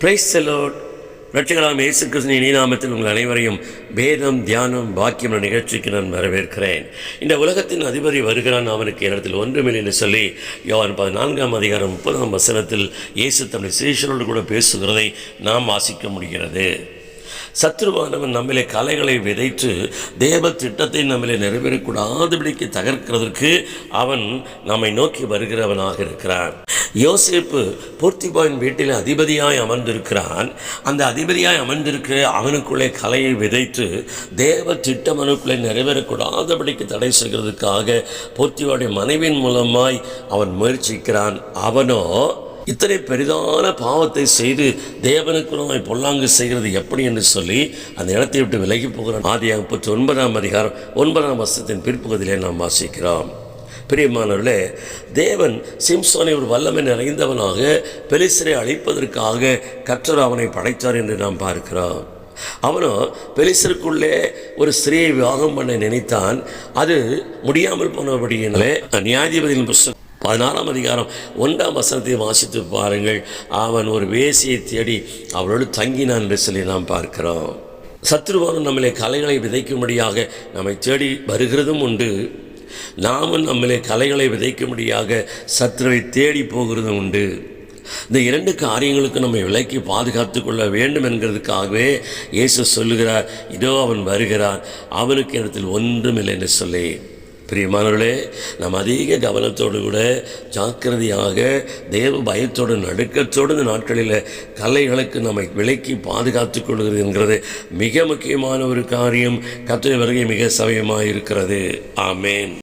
Price செலோட் ரட்சகராம் இயேசு கிருஷ்ணன் இனிநாமத்தில் உங்கள் அனைவரையும் வேதம் தியானம் பாக்கியம் நிகழ்ச்சிக்கு நான் வரவேற்கிறேன். இந்த உலகத்தின் அதிபதி வருகிறான். அவனுக்கு இடத்தில் ஒன்றுமில்லை என்று சொல்லி யோவான் பதினான்காம் அதிகாரம் முப்பதாம் வசனத்தில் இயேசு தன்னுடைய சீஷரோடு கூட பேசுகிறதை நாம் வாசிக்க முடிகிறது. சத்ருவானவன் நம்மிலே கலைகளை விதைத்து தேவ திட்டத்தை நம்மிலே நிறைவேறக்கூடாதபடிக்கு தகர்க்கிறதற்கு அவன் நம்மை நோக்கி வருகிறவனாக இருக்கிறான். யோசிப்பு போர்த்திபாயின் வீட்டில் அதிபதியாய் அமர்ந்திருக்கிறான். அந்த அதிபதியாய் அமர்ந்திருக்கிற அவனுக்குள்ளே கலையை விதைத்து தேவ திட்டம் அவனுக்குள்ளே நிறைவேறக்கூடாதபடிக்கு தடை செய்கிறதுக்காக போர்த்திபாவுடைய மனைவியின் மூலமாய் அவன் முயற்சிக்கிறான். அவனோ இத்தனை பெரிதான பாவத்தை செய்து தேவனுக்கு நம்மை பொல்லாங்கு செய்கிறது எப்படி என்று சொல்லி அந்த இடத்தை விட்டு விலகி போகிறான். ஆதியாக முப்பத்தி ஒன்பதாம் அதிகாரம் ஒன்பதாம் வருஷத்தின் பிற்பகுதியிலே நாம் வாசிக்கிறோம். பிரியமானவர்களே தேவன் சிம்சோனை ஒரு வல்லமை நிறைந்தவனாக பெலிசரை அழிப்பதற்காக கற்றர் அவனை படைத்தார் என்று நாம் பார்க்கிறோம். அவனோ பெலிசருக்குள்ளே ஒரு ஸ்திரீயை விவாகம் பண்ண நினைத்தான். அது முடியாமல் போனபடியினாலே நியாயாதிபதியின் புஸ்தகம் பதினாறாம் அதிகாரம் ஒன்றாம் வசனத்தை வாசித்து பாருங்கள். அவன் ஒரு வேசியை தேடி அவளோடு தங்கினான் என்று சொல்லி நாம் பார்க்கிறோம். சத்ருவானும் நம்மளை கலைகளை விதைக்கும்படியாக நம்மை தேடி வருகிறதும் உண்டு. நாமும் நம்மளே கலைகளை விதைக்கும்படியாக சத்துருவை தேடி போகிறதும் உண்டு. இந்த இரண்டு காரியங்களுக்கு நம்மை விலக்கி பாதுகாத்து கொள்ள வேண்டும் என்கிறதுக்காகவே இயேசு சொல்லுகிறார் இதோ அவன் வருகிறான் அவனுக்கு இடத்தில் ஒன்றுமில்லை என்று சொல்லி. பிரியமானவர்களே நாம் அதிக கவனத்தோடு கூட ஜாக்கிரதையாக தேவ பயத்தோடு நடுக்கத்தோடு இந்த நாட்களில் கலைகளுக்கு நம்மை விலக்கி பாதுகாத்து கொள்கிறது என்கிறது மிக முக்கியமான ஒரு காரியம். கத்திரை வருகை மிக சமயமாக இருக்கிறது ஆமேன்.